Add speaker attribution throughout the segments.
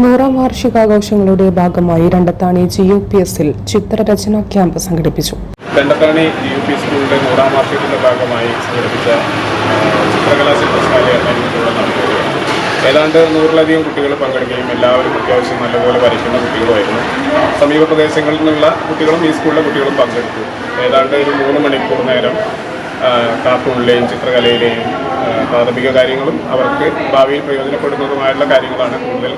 Speaker 1: നൂറാം വാർഷികാഘോഷങ്ങളുടെ ഭാഗമായി Randathani G U P എസിൽ ചിത്രരചന ക്യാമ്പ് സംഘടിപ്പിച്ചു.
Speaker 2: രണ്ടത്താണി ജി യു പി സ്കൂളിലെ നൂറാം വാർഷികത്തിന്റെ ഭാഗമായി സംഘടിപ്പിച്ച ചിത്രകലാ ശില്പശാല ഏതാണ്ട് നൂറിലധികം കുട്ടികൾ പങ്കെടുക്കുകയും എല്ലാവരും അത്യാവശ്യം നല്ലപോലെ വരയ്ക്കുന്ന കുട്ടികളുമായിരുന്നു. സമീപ പ്രദേശങ്ങളിൽ നിന്നുള്ള കുട്ടികളും ഈ സ്കൂളിലെ കുട്ടികളും പങ്കെടുത്തു. ഏതാണ്ട് ഒരു മൂന്ന് മണിക്കൂർ നേരം കാർട്ടൂണിലെയും ചിത്രകലയിലെയും പ്രാഥമിക കാര്യങ്ങളും അവർക്ക് ഭാവിയിൽ പ്രയോജനപ്പെടുന്നതുമായുള്ള കാര്യങ്ങളാണ് കൂടുതൽ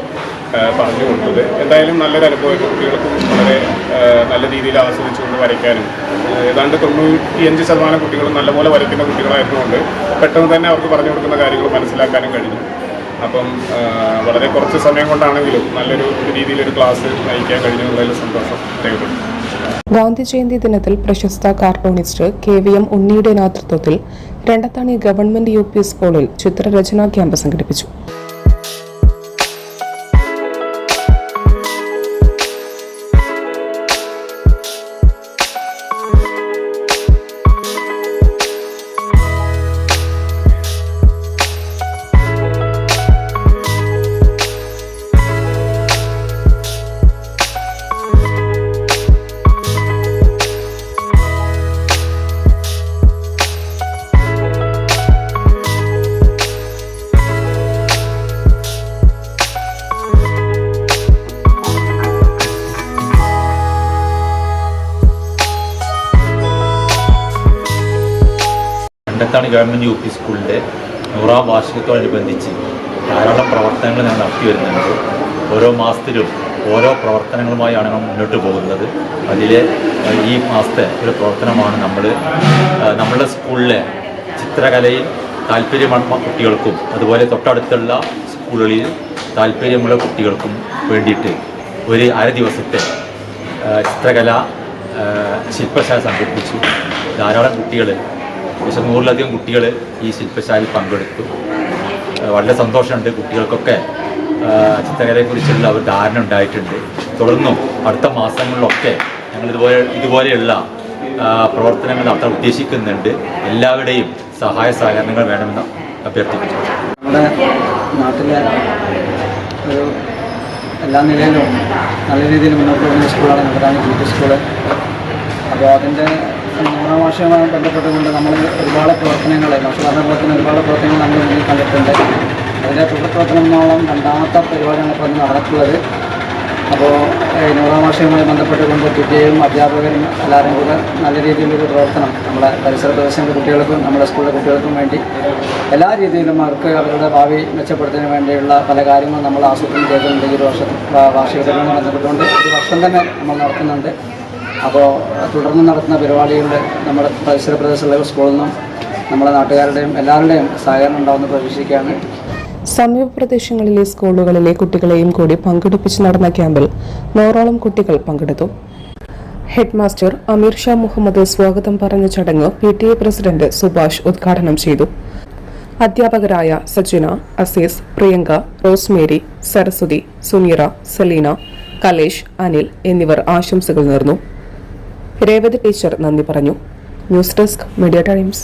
Speaker 2: പറഞ്ഞു കൊടുത്തത് എന്തായാലും നല്ലൊരു അനുഭവം കുട്ടികൾക്കും വളരെ നല്ല രീതിയിൽ ആസ്വദിച്ചുകൊണ്ട് വരയ്ക്കാനും ഏതാണ്ട് തൊണ്ണൂറ്റിയഞ്ച് ശതമാനം കുട്ടികളും നല്ലപോലെ വരയ്ക്കുന്ന കുട്ടികളായതുകൊണ്ട് പെട്ടെന്ന് തന്നെ അവർക്ക് പറഞ്ഞു കൊടുക്കുന്ന കാര്യങ്ങൾ മനസ്സിലാക്കാനും കഴിഞ്ഞു. അപ്പം വളരെ കുറച്ച് സമയം കൊണ്ടാണെങ്കിലും നല്ലൊരു രീതിയിലൊരു ക്ലാസ് നയിക്കാൻ കഴിഞ്ഞു എന്നുള്ളതിൽ സന്തോഷം രേഖപ്പെടുന്നു
Speaker 1: ഗാന്ധി ജയന്തി ദിനത്തിൽ പ്രശസ്ത കാർട്ടൂണിസ്റ്റ് കെ വി എം ഉണ്ണിയുടെ നേതൃത്വത്തിൽ രണ്ടത്താണി ഗവൺമെന്റ് യു പി സ്കൂളിൽ ചിത്രരചനാ ക്യാമ്പ് സംഘടിപ്പിച്ചു.
Speaker 3: രണ്ടത്താണ് ഗവൺമെന്റ് യു പി സ്കൂളിന്റെ നൂറാം വാർഷികത്തോടനുബന്ധിച്ച് ധാരാളം പ്രവർത്തനങ്ങൾ ഞങ്ങൾ നടത്തി വരുന്നുണ്ട്. ഓരോ മാസത്തിലും ഓരോ പ്രവർത്തനങ്ങളുമായാണ് നമ്മൾ മുന്നോട്ട് പോകുന്നത്. അതിലെ ഈ മാസത്തെ ഒരു പ്രവർത്തനമാണ് നമ്മൾ നമ്മുടെ സ്കൂളിലെ ചിത്രകലയിൽ താല്പര്യമുള്ള കുട്ടികൾക്കും അതുപോലെ തൊട്ടടുത്തുള്ള സ്കൂളുകളിൽ താല്പര്യമുള്ള കുട്ടികൾക്കും വേണ്ടിയിട്ട് ഒരു അര ദിവസത്തെ ചിത്രകല ശില്പശാല സംഘടിപ്പിച്ചു. ധാരാളം കുട്ടികൾ ഏകദേശം നൂറിലധികം കുട്ടികൾ ഈ ശില്പശാലയിൽ പങ്കെടുത്തു. വളരെ സന്തോഷമുണ്ട് കുട്ടികൾക്കൊക്കെ. ചിത്രകലയെക്കുറിച്ചുള്ള ഒരു ധാരണ ഉണ്ടായിട്ടുണ്ട്. തുടർന്നും അടുത്ത മാസങ്ങളിലൊക്കെ ഞങ്ങൾ ഇതുപോലെ ഇതുപോലെയുള്ള പ്രവർത്തനങ്ങൾ നടത്താൻ ഉദ്ദേശിക്കുന്നുണ്ട്. എല്ലാവരുടെയും സഹായ സഹകരണങ്ങൾ വേണമെന്ന് അഭ്യർത്ഥിക്കുന്നു.
Speaker 4: നമ്മുടെ നാട്ടിലെ ഒരു എല്ലാ നിലയിലും നല്ല രീതിയിൽ മുന്നോട്ട് പോകുന്ന സ്കൂളാണ് നമ്മുടെ സ്കൂൾ. അപ്പോൾ അതിന്റെ വർഷവുമായി ബന്ധപ്പെട്ടുകൊണ്ട് നമ്മൾ ഒരുപാട് പ്രവർത്തനങ്ങൾ ഭക്ഷണത്തിന് ഒരുപാട് പ്രവർത്തനങ്ങൾ നമ്മൾ മുന്നിൽ കണ്ടിട്ടുണ്ട്. അതിന്റെ തുടർപ്രവർത്തനങ്ങളോളം പ്രവർത്തനം രണ്ടാമത്തെ പരിപാടിയാണ് ഇപ്പോൾ നടക്കുന്നത്. അപ്പോൾ നൂറാം വർഷവുമായി ബന്ധപ്പെട്ടുകൊണ്ട് കുട്ടിയും അധ്യാപകരും എല്ലാവരും കൂടെ നല്ല രീതിയിലൊരു പ്രവർത്തനം നമ്മുടെ പരിസര പ്രദേശങ്ങളിലെ കുട്ടികൾക്കും നമ്മുടെ സ്കൂളിലെ കുട്ടികൾക്കും വേണ്ടി എല്ലാ രീതിയിലും അവർക്ക് അവരുടെ ഭാവി മെച്ചപ്പെടുത്തുന്നതിന് വേണ്ടിയുള്ള പല കാര്യങ്ങളും നമ്മൾ ആസൂത്രണം ചെയ്തിട്ടുണ്ട്. ഈ വർഷം വാ- ബന്ധപ്പെട്ടുകൊണ്ട് ഒരു വർഷം തന്നെ നമ്മൾ നടത്തുന്നുണ്ട്. അപ്പോൾ തുടർന്ന് നടത്തുന്ന പരിപാടികളിൽ നമ്മുടെ പരിസര പ്രദേശങ്ങളിലെ സ്കൂളിൽ നിന്നും നമ്മുടെ നാട്ടുകാരുടെയും എല്ലാവരുടെയും സഹകരണം ഉണ്ടാവുമെന്ന് പ്രതീക്ഷിക്കുകയാണ്.
Speaker 1: സമീപ പ്രദേശങ്ങളിലെ സ്കൂളുകളിലെ കുട്ടികളെയും കൂടി പങ്കെടുപ്പിച്ച് നടന്ന ക്യാമ്പിൽ നൂറോളം കുട്ടികൾ പങ്കെടുത്തു. ഹെഡ് മാസ്റ്റർ അമീർ ഷാ മുഹമ്മദ് സ്വാഗതം പറഞ്ഞ ചടങ്ങ് P T A president Subhash ഉദ്ഘാടനം ചെയ്തു. അധ്യാപകരായ സജിന അസീസ് പ്രിയങ്ക റോസ്മേരി സരസ്വതി സുനീറ സലീന കലേഷ് അനിൽ എന്നിവർ ആശംസകൾ നേർന്നു. രേവതി ടീച്ചർ നന്ദി പറഞ്ഞു. News desk media times.